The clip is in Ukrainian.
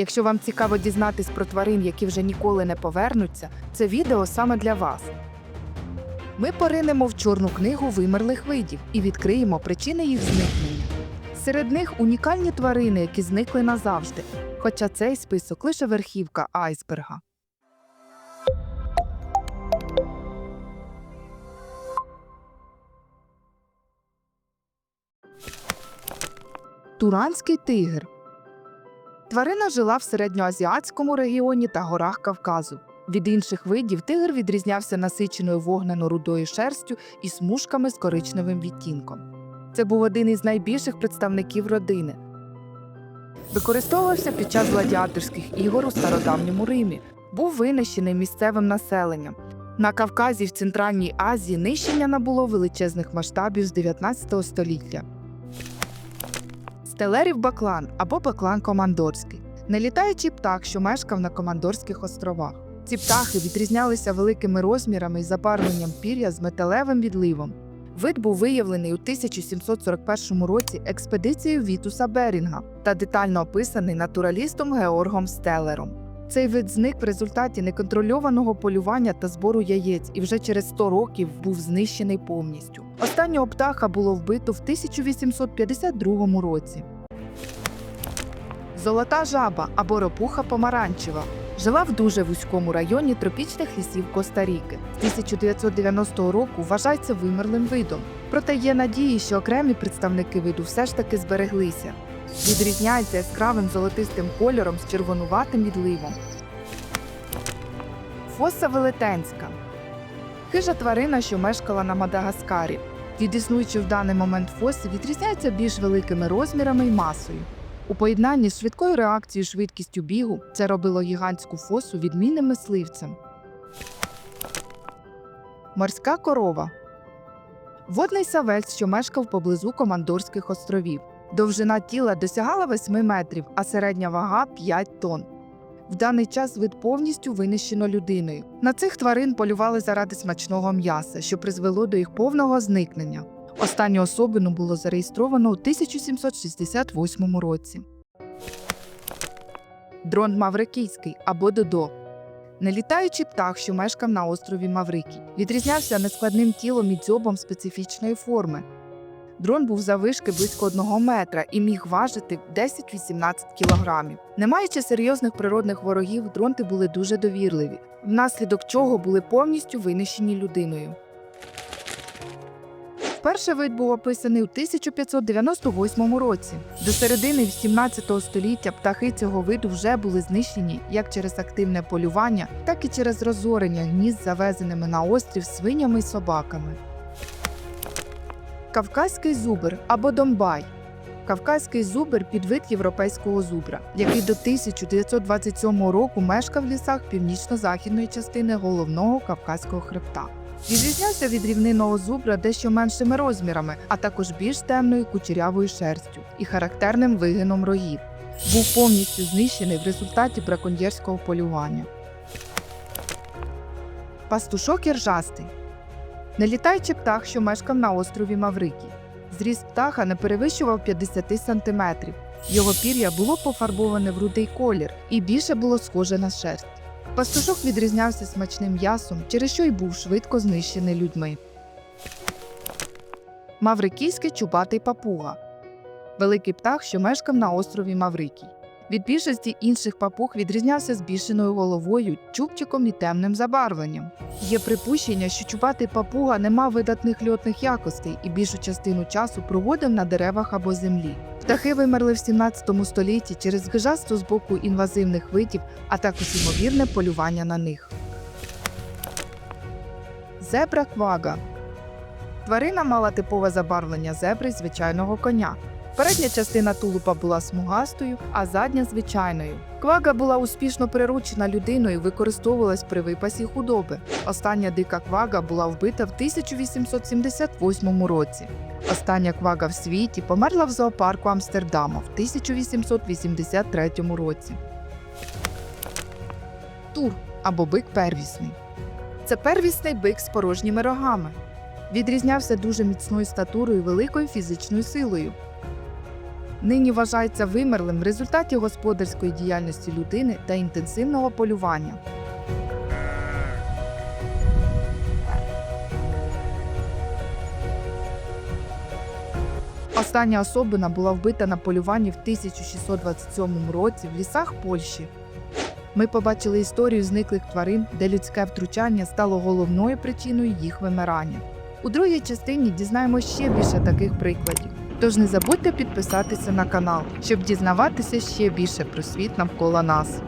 Якщо вам цікаво дізнатись про тварин, які вже ніколи не повернуться, це відео саме для вас. Ми поринемо в чорну книгу вимерлих видів і відкриємо причини їх зникнення. Серед них унікальні тварини, які зникли назавжди, хоча цей список лише верхівка айсберга. Туранський тигр. Тварина жила в середньоазіатському регіоні та горах Кавказу. Від інших видів тигр відрізнявся насиченою вогнено-рудою шерстю і смужками з коричневим відтінком. Це був один із найбільших представників родини. Використовувався під час гладіаторських ігор у стародавньому Римі. Був винищений місцевим населенням. На Кавказі в Центральній Азії нищення набуло величезних масштабів з 19 століття. Стелерів баклан або баклан командорський нелітаючий птах, що мешкав на Командорських островах. Ці птахи відрізнялися великими розмірами і забарвленням пір'я з металевим відливом. Вид був виявлений у 1741 році експедицією Вітуса Берінга та детально описаний натуралістом Георгом Стелером. Цей вид зник в результаті неконтрольованого полювання та збору яєць і вже через 100 років був знищений повністю. Останнього птаха було вбито в 1852 році. Золота жаба або ропуха помаранчева жила в дуже вузькому районі тропічних лісів Коста-Ріки. З 1990 року вважається вимерлим видом. Проте є надії, що окремі представники виду все ж таки збереглися. Відрізняється яскравим золотистим кольором з червонуватим відливом. Фоса велетенська хижа тварина, що мешкала на Мадагаскарі. Від існуючої в даний момент фоси відрізняється більш великими розмірами і масою. У поєднанні з швидкою реакцією швидкістю бігу це робило гігантську фосу відмінним мисливцем. Морська корова водний савець, що мешкав поблизу Командорських островів. Довжина тіла досягала 8 метрів, а середня вага 5 тонн. В даний час вид повністю винищено людиною. На цих тварин полювали заради смачного м'яса, що призвело до їх повного зникнення. Останню особину було зареєстровано у 1768 році. Дрон Маврикійський або Додо. Нелітаючий птах, що мешкав на острові Маврикій, відрізнявся нескладним тілом і дзьобом специфічної форми. Дрон був завишки близько одного метра і міг важити 10-18 кілограмів. Не маючи серйозних природних ворогів, дронти були дуже довірливі, внаслідок чого були повністю винищені людиною. Вперше вид був описаний у 1598 році. До середини 17 століття птахи цього виду вже були знищені як через активне полювання, так і через розорення гнізд, завезеними на острів свинями й собаками. Кавказький зубр або домбай. Кавказький зубр підвид європейського зубра, який до 1927 року мешкав в лісах північно-західної частини головного Кавказького хребта. Відрізнявся від рівнинного зубра дещо меншими розмірами, а також більш темною кучерявою шерстю і характерним вигином рогів. Був повністю знищений в результаті браконьєрського полювання. Пастушок іржастий нелітаючий птах, що мешкав на острові Маврикій. Зріст птаха не перевищував 50 сантиметрів. Його пір'я було пофарбоване в рудий колір і більше було схоже на шерсть. Пастушок відрізнявся смачним м'ясом, через що й був швидко знищений людьми. Маврикійський чубатий папуга великий птах, що мешкав на острові Маврикій. Від більшості інших папуг відрізнявся збільшеною головою, чубчиком і темним забарвленням. Є припущення, що чубатий папуга не мав видатних льотних якостей і більшу частину часу проводив на деревах або землі. Птахи вимерли в 17 столітті через гижатство з боку інвазивних видів, а також ймовірне полювання на них. Зебра квага. Тварина мала типове забарвлення зебри звичайного коня. Передня частина тулупа була смугастою, а задня звичайною. Квага була успішно приручена людиною використовувалась при випасі худоби. Остання дика квага була вбита в 1878 році. Остання квага в світі померла в зоопарку Амстердама в 1883 році. Тур або бик первісний. Це первісний бик з порожніми рогами. Відрізнявся дуже міцною статурою і великою фізичною силою. Нині вважається вимерлим в результаті господарської діяльності людини та інтенсивного полювання. Остання особина була вбита на полюванні в 1627 році в лісах Польщі. Ми побачили історію зниклих тварин, де людське втручання стало головною причиною їх вимирання. У другій частині дізнаємося ще більше таких прикладів. Тож не забудьте підписатися на канал, щоб дізнаватися ще більше про світ навколо нас.